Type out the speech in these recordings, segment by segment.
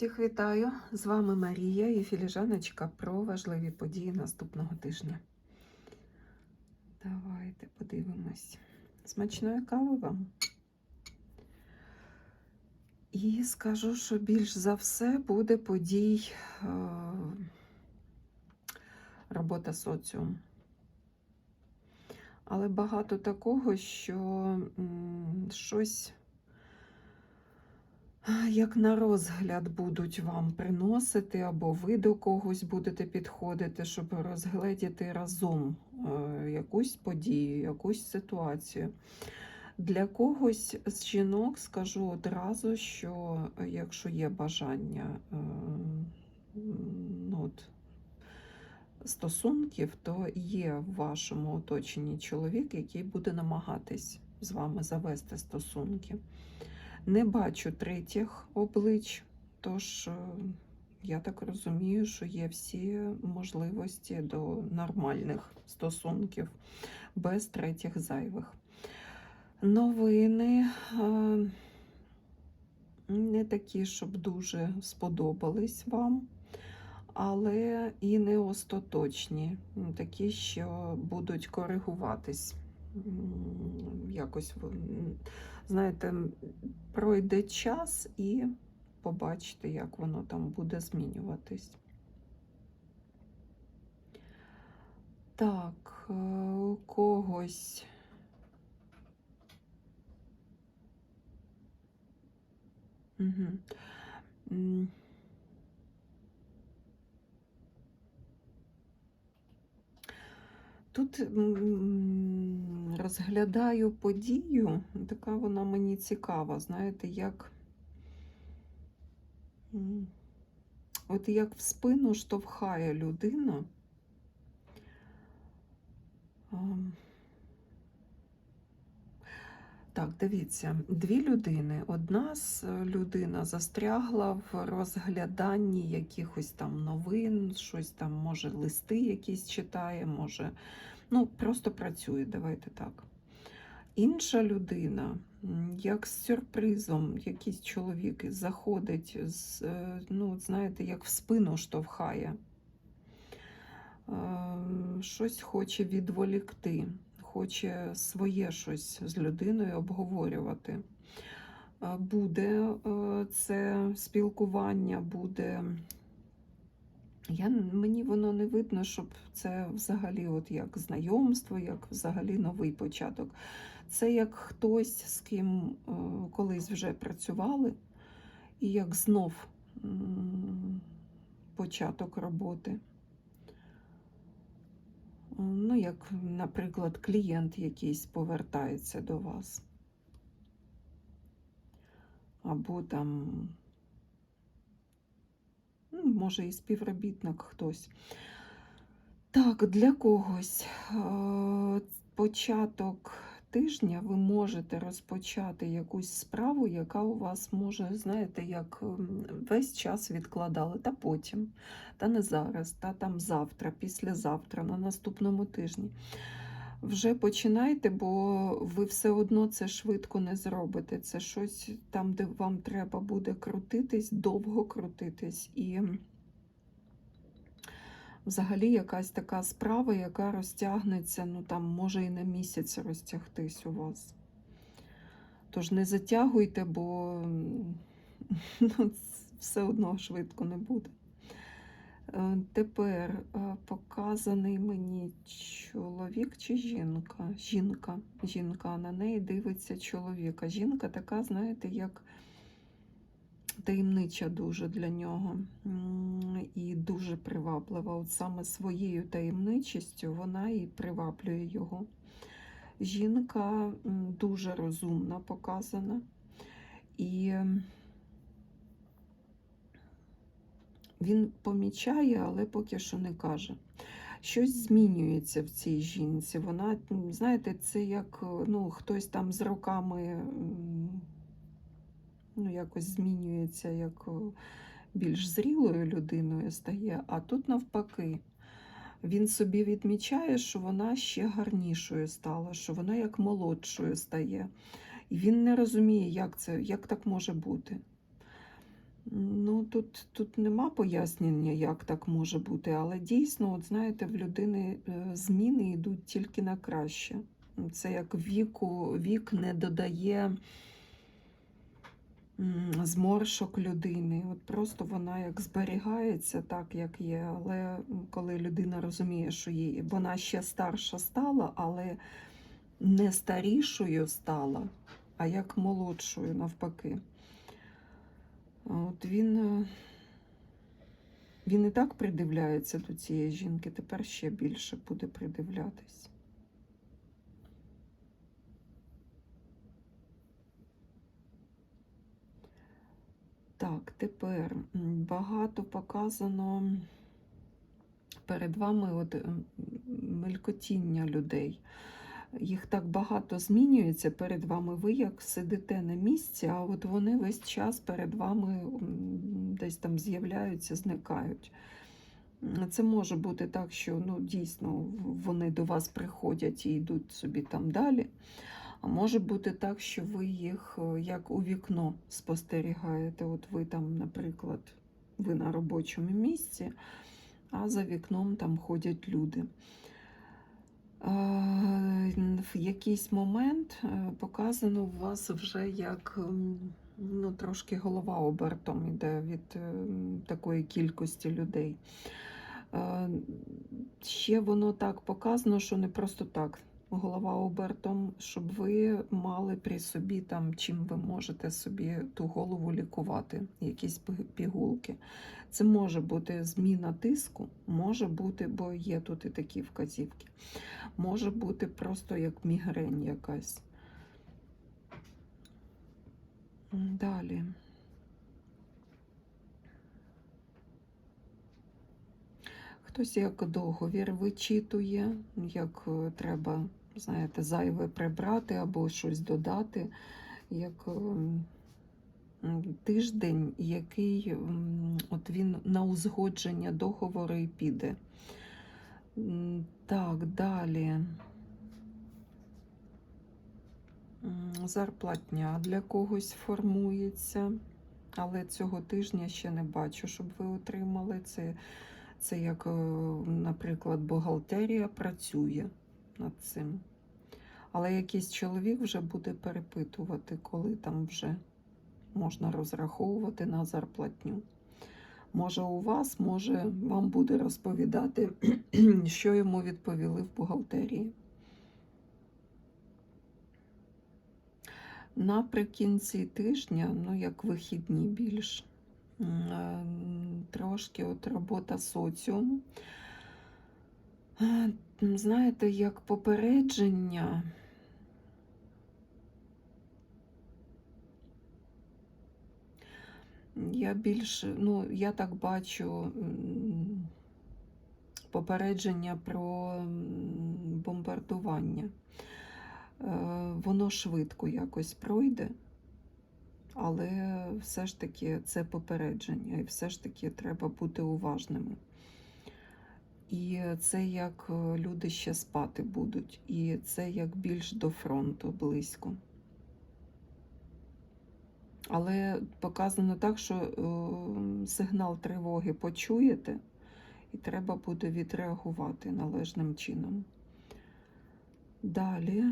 Всіх вітаю! З вами Марія і філіжаночка про важливі події наступного тижня. Давайте подивимось. Смачної кави вам. І скажу, що більш за все буде подій е, робота соціум. Але багато такого, що м, щось як на розгляд будуть вам приносити, або ви до когось будете підходити, щоб розгледіти разом е, якусь подію, якусь ситуацію. Для когось з жінок скажу одразу, що е, якщо є бажання е, ну, от, стосунків, то є в вашому оточенні чоловік, який буде намагатись з вами завести стосунки. Не бачу третіх облич, тож е, я так розумію, що є всі можливості до нормальних стосунків без третіх зайвих. Новини е, не такі, щоб дуже сподобались вам, але і не остаточні, такі, що будуть коригуватись. Якось знаєте, пройде час і побачите, як воно там буде змінюватись. Так, е, у когось. Угу. Тут розглядаю подію, така вона мені цікава, знаєте, як от як в спину штовхає людина. Так, дивіться, дві людини. Одна з е, людина застрягла в розгляданні якихось там новин, щось там, може, листи якісь читає, може, ну, просто працює, давайте так. Інша людина, як з сюрпризом, якийсь чоловік заходить, з, е, ну, знаєте, як в спину штовхає, Е, щось хоче відволікти хоче своє щось з людиною обговорювати. Е, Буде е, це спілкування, буде. Я, мені воно не видно, щоб це взагалі от як знайомство, як взагалі новий початок. Це як хтось, з ким е, колись вже працювали, і як знов початок роботи. Ну, як, наприклад, клієнт якийсь повертається до вас. Або там, ну, може, і співробітник хтось. Так, для когось початок тижня ви можете розпочати якусь справу, яка у вас може, знаєте, як весь час відкладали, та потім, та не зараз, та там завтра, післязавтра, на наступному тижні. Вже починайте, бо ви все одно це швидко не зробите. Це щось там, де вам треба буде крутитись, довго крутитись. І взагалі якась така справа, яка розтягнеться, ну там може і на місяць розтягтись у вас. Тож не затягуйте, бо ну, все одно швидко не буде. Е, Тепер е, показаний мені чоловік чи жінка? Жінка. Жінка, на неї дивиться чоловіка. Жінка така, знаєте, як таємнича дуже для нього і дуже приваблива. От саме своєю таємничістю вона і приваблює його. Жінка дуже розумна показана. І він помічає, але поки що не каже. Щось змінюється в цій жінці. Вона, знаєте, це як ну, хтось там з роками ну, якось змінюється, як більш зрілою людиною стає, а тут навпаки. Він собі відмічає, що вона ще гарнішою стала, що вона як молодшою стає. І він не розуміє, як це, як так може бути. Ну, тут, тут нема пояснення, як так може бути, але дійсно, от знаєте, в людини е, зміни йдуть тільки на краще. Це як віку, вік не додає зморшок людини. От просто вона як зберігається так, як є. Але коли людина розуміє, що їй, вона ще старша стала, але не старішою стала, а як молодшою навпаки. От він, е, він і так придивляється до цієї жінки, тепер ще більше буде придивлятись. Так, тепер багато показано перед вами от мелькотіння людей. Їх так багато змінюється перед вами. Ви як сидите на місці, а от вони весь час перед вами десь там з'являються, зникають. Це може бути так, що ну, дійсно вони до вас приходять і йдуть собі там далі. А може бути так, що ви їх е, як у вікно спостерігаєте. От ви там, наприклад, ви на робочому місці, а за вікном там ходять люди. В якийсь момент е, показано у вас вже як ну, трошки голова обертом іде від е, такої кількості людей. Ще воно так показано, що не просто так голова обертом, щоб ви мали при собі там, чим ви можете собі ту голову лікувати, якісь пігулки. Це може бути зміна тиску, може бути, бо є тут і такі вказівки. Може бути просто як мігрень якась. Далі. Хтось як договір вичитує, як е, треба, знаєте, зайве прибрати або щось додати, як ем, тиждень, який от він на узгодження договору і піде. Так, далі. Зарплатня для когось формується, але цього тижня ще не бачу, щоб ви отримали це. Це як, е, наприклад, бухгалтерія працює над цим. Але якийсь чоловік вже буде перепитувати, коли там вже можна розраховувати на зарплатню. Може, у вас, може, вам буде розповідати, що йому відповіли в бухгалтерії. Наприкінці тижня, ну як вихідні більш, е, трошки от робота соціум. Знаєте, як попередження. Я більше, ну, я так бачу попередження про бомбардування. Е, Воно швидко якось пройде, але все ж таки це попередження, і все ж таки треба бути уважними. І це як е, люди ще спати будуть, і це як більш до фронту близько. Але показано так, що е, сигнал тривоги почуєте, і треба буде відреагувати належним чином. Далі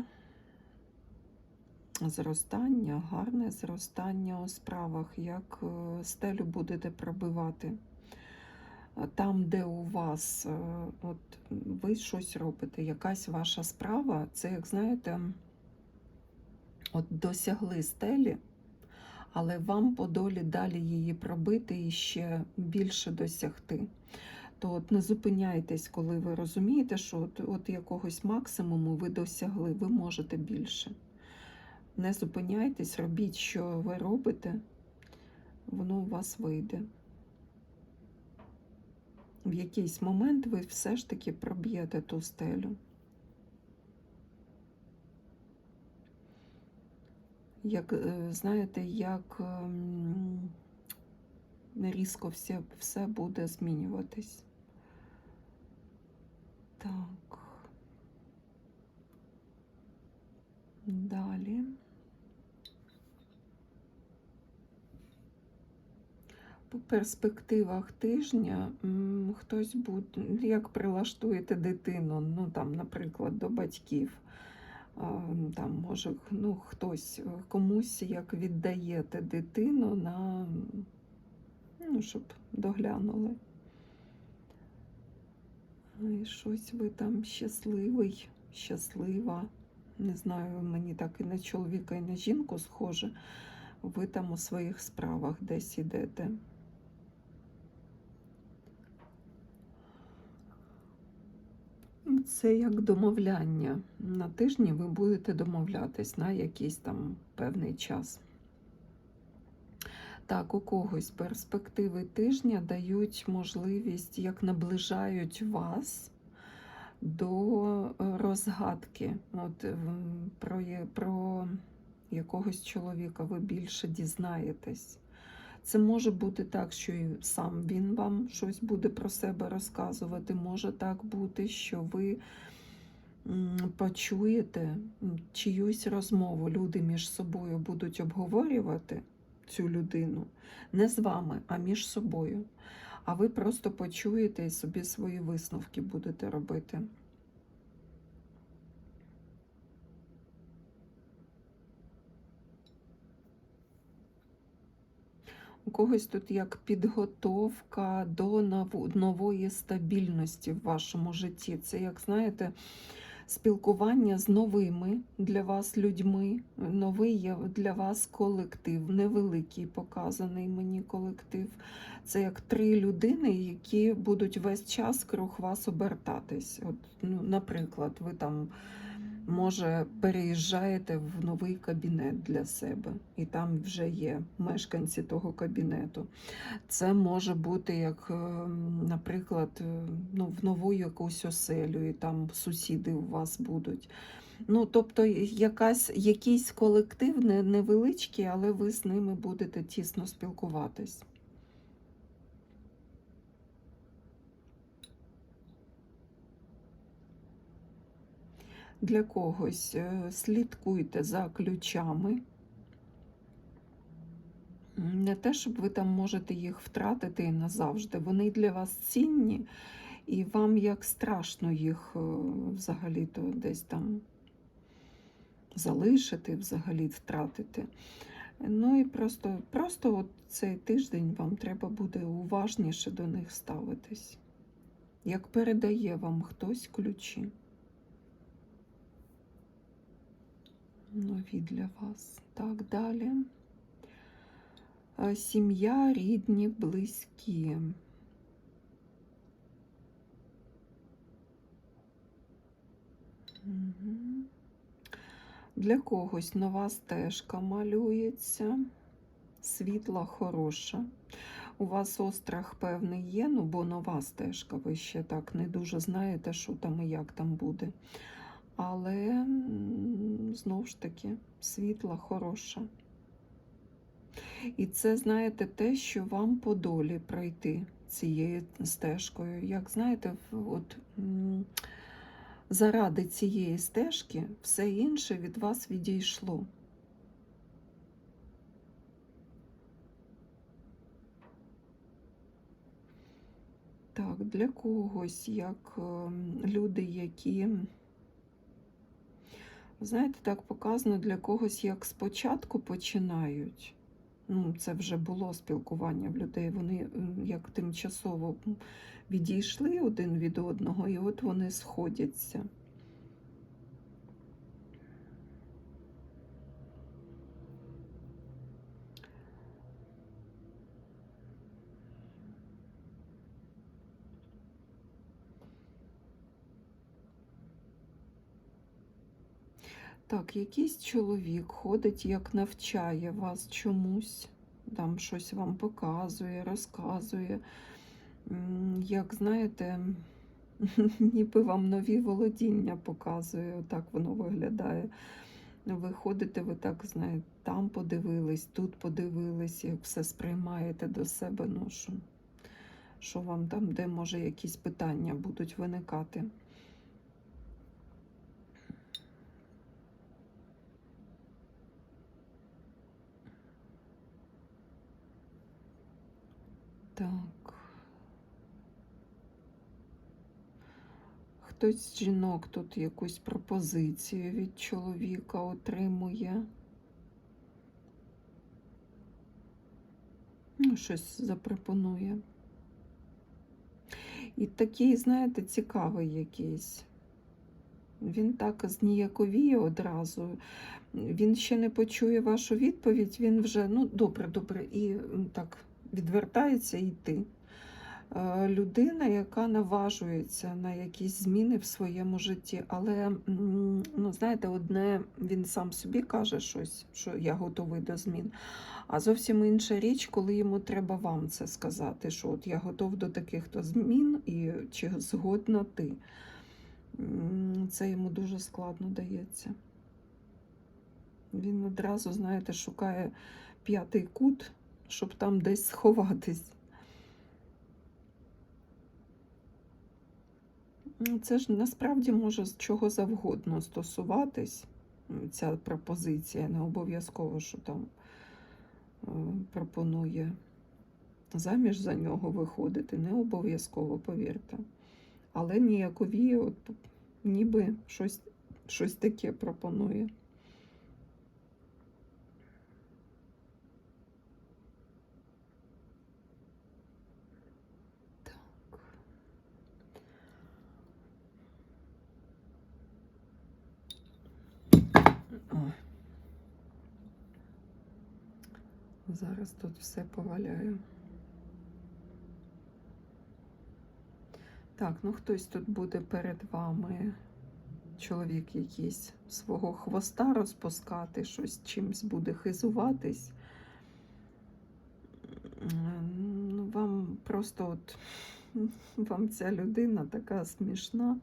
зростання, гарне зростання у справах, як е, стелю будете пробивати. Там, де у вас, е, от ви щось робите, якась ваша справа, це, як знаєте, от досягли стелі, але вам по долі далі її пробити і ще більше досягти. То от не зупиняйтесь, коли ви розумієте, що от, от якогось максимуму ви досягли, ви можете більше. Не зупиняйтесь, робіть, що ви робите, воно у вас вийде. В якийсь момент ви все ж таки проб'єте ту стелю. Як, е, знаєте, як ем, різко все, все буде змінюватись. Так. Далі. По перспективах тижня хтось буде, як прилаштуєте дитину, ну там, наприклад, до батьків. Там, може, ну, хтось е, комусь як віддаєте дитину на ну, щоб доглянули. І щось ви там щасливий, щаслива. Не знаю, мені так і на чоловіка, і на жінку схоже. Ви там у своїх справах десь ідете. Це як домовляння. На тижні ви будете домовлятись на якийсь там певний час. Так, у когось перспективи тижня дають можливість, як наближають вас до е, розгадки. От про, про якогось чоловіка ви більше дізнаєтесь. Це може бути так, що і сам він вам щось буде про себе розказувати. Може так бути, що ви почуєте чиюсь розмову. Люди між собою будуть обговорювати цю людину не з вами, а між собою. А ви просто почуєте і собі свої висновки будете робити. У когось тут як підготовка до нової стабільності в вашому житті. Це, як знаєте, спілкування з новими для вас людьми. Новий є для вас колектив, невеликий показаний мені колектив. Це як три людини, які будуть весь час круг вас обертатись. От, ну, наприклад, ви там. Може, переїжджаєте в новий кабінет для себе, і там вже є мешканці того кабінету. Це може бути як, е, наприклад, е, ну, в нову якусь оселю, і там сусіди у вас будуть. Ну, тобто, якась, якийсь колектив невеличкий, але ви з ними будете тісно спілкуватись. Для когось е, слідкуйте за ключами. Не те, щоб ви там можете їх втратити назавжди. Вони для вас цінні, і вам як страшно їх е, взагалі-то десь там залишити, взагалі втратити. Ну і просто, просто от цей тиждень вам треба буде уважніше до них ставитись. Як передає вам хтось ключі. Нові для вас. Так, далі. Е, Сім'я, рідні, близькі. Для когось нова стежка малюється, світла хороша. У вас острах певний є, ну бо нова стежка, ви ще так не дуже знаєте, що там і як там буде. Але знову ж таки, світла хороша. І це, знаєте, те, що вам по долі пройти цією стежкою. Як знаєте, от заради цієї стежки все інше від вас відійшло. Так, для когось, як ем, люди, які, знаєте, так показано для когось, як спочатку починають. Ну, це вже було спілкування в людей. Вони як тимчасово відійшли один від одного, і от вони сходяться. Так, якийсь чоловік ходить, як навчає вас чомусь, там щось вам показує, розказує. Як знаєте, ніби вам нові володіння показує, отак воно виглядає. Ви ходите, ви так знаєте, там подивились, тут подивились, як все сприймаєте до себе. Ну, що, що вам там, де може якісь питання будуть виникати. Так. Хтось з жінок тут якусь пропозицію від чоловіка отримує. Ну, щось запропонує. І такий, знаєте, цікавий якийсь. Він так зніяковіє одразу. Він ще не почує вашу відповідь, він вже, ну, добре, добре, і так відвертається йти. Е, Людина, яка наважується на якісь зміни в своєму житті, але, ну, знаєте, одне він сам собі каже щось, що я готовий до змін. А зовсім інша річ, коли йому треба вам це сказати, що от я готов до таких то змін, і чи згодна ти. Це йому дуже складно дається. Він одразу, знаєте, шукає п'ятий кут, щоб там десь сховатись. Ну, Це ж насправді може з чого завгодно стосуватись, ця пропозиція, не обов'язково, що там е, пропонує заміж за нього виходити, не обов'язково, повірте. Але ніякові, от, ніби щось, щось таке пропонує. Так. Ой. Зараз тут все поваляю. Так, ну хтось тут буде перед вами, чоловік якийсь свого хвоста розпускати, щось чимсь буде хизуватись. Ну, вам просто от вам ця людина така смішна.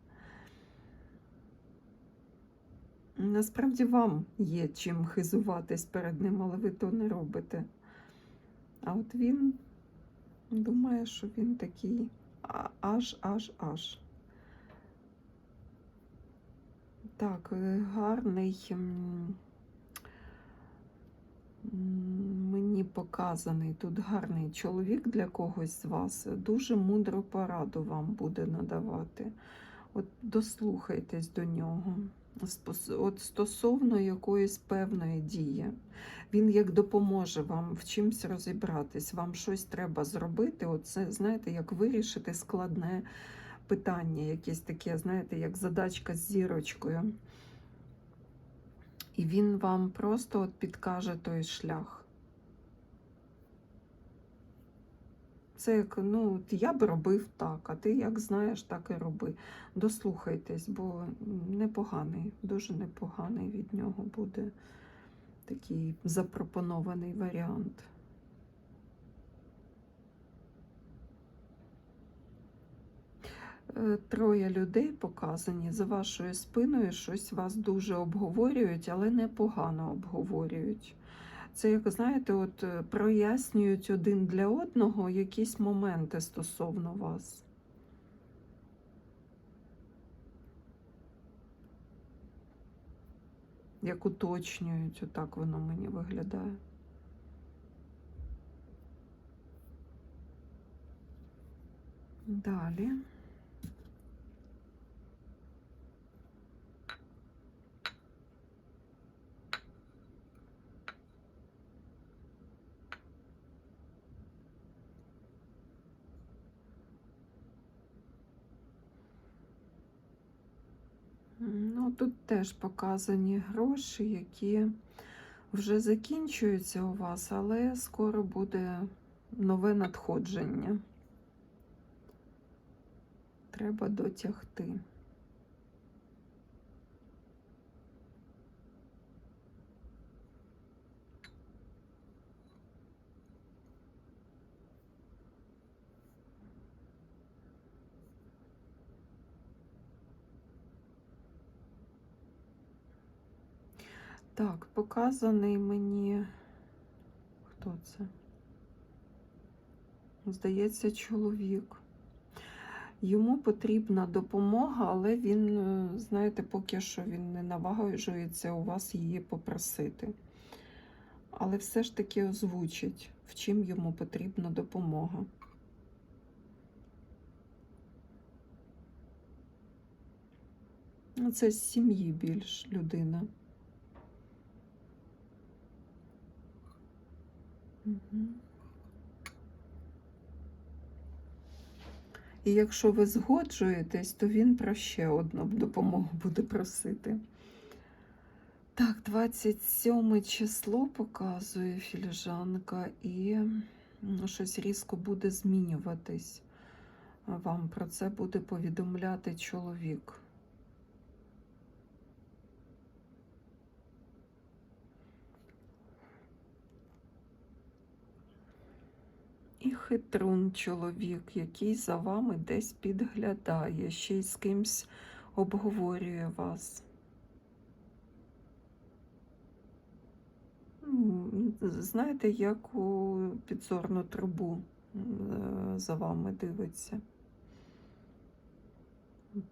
Насправді вам є чим хизуватись перед ним, але ви то не робите. А от він думає, що він такий аж, аж, аж. Так, е, гарний. Мені показаний тут гарний чоловік для когось з вас. Дуже мудру пораду вам буде надавати. От дослухайтесь до нього. От стосовно якоїсь певної дії. Він як допоможе вам в чимсь розібратись, вам щось треба зробити. Оце, знаєте, як вирішити складне питання, якесь таке, знаєте, як задачка з зірочкою. І він вам просто от підкаже той шлях. Це як, ну, я б робив так, а ти як знаєш, так і роби. Дослухайтесь, бо непоганий, дуже непоганий від нього буде такий запропонований варіант. Е, Троє людей показані за вашою спиною, щось вас дуже обговорюють, але непогано обговорюють. Це, як знаєте, от е, прояснюють один для одного якісь моменти стосовно вас. Як уточнюють, отак воно мені виглядає. Далі. Ну, тут теж показані гроші, які вже закінчуються у вас, але скоро буде нове надходження. Треба дотягти. Так, показаний мені. Хто це? Здається, чоловік. Йому потрібна допомога, але він, е, знаєте, поки що він не наважується у вас її попросити. Але все ж таки озвучить, в чим йому потрібна допомога. Це з сім'ї більш людина. І якщо ви згоджуєтесь, то він про ще одну допомогу буде просити. Так, 27 число показує філіжанка, і щось різко буде змінюватись. Вам про це буде повідомляти чоловік. І хитрун чоловік, який за вами десь підглядає, ще й з кимсь обговорює вас. Знаєте, як у підзорну трубу е, за вами дивиться.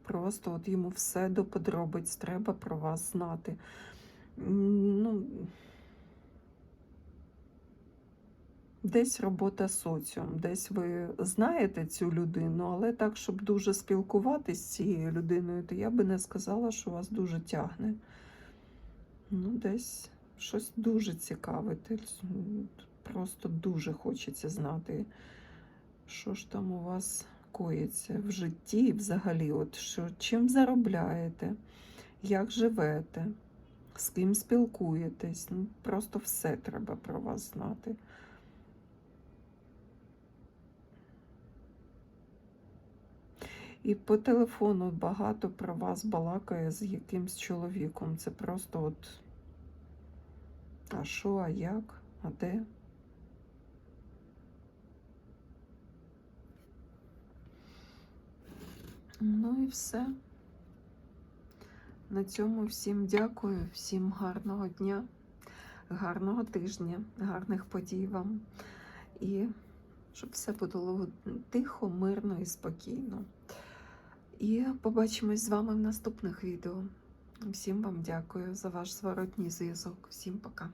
Просто от йому все до подробиць треба про вас знати. Ну, десь робота соціум, десь ви знаєте цю людину, але так, щоб дуже спілкуватись з цією людиною, то я би не сказала, що вас дуже тягне. Ну, десь щось дуже цікаве. Просто дуже хочеться знати, що ж там у вас коїться в житті взагалі. От що, чим заробляєте, як живете, з ким спілкуєтесь. Ну, просто все треба про вас знати. І по телефону багато про вас балакає з якимсь чоловіком. Це просто от. А що, а як, а де? Ну і все. На цьому всім дякую, всім гарного дня, гарного тижня, гарних подій вам. І щоб все було тихо, мирно і спокійно. І побачимось з вами в наступних відео. Всім вам дякую за ваш зворотній зв'язок. Всім пока.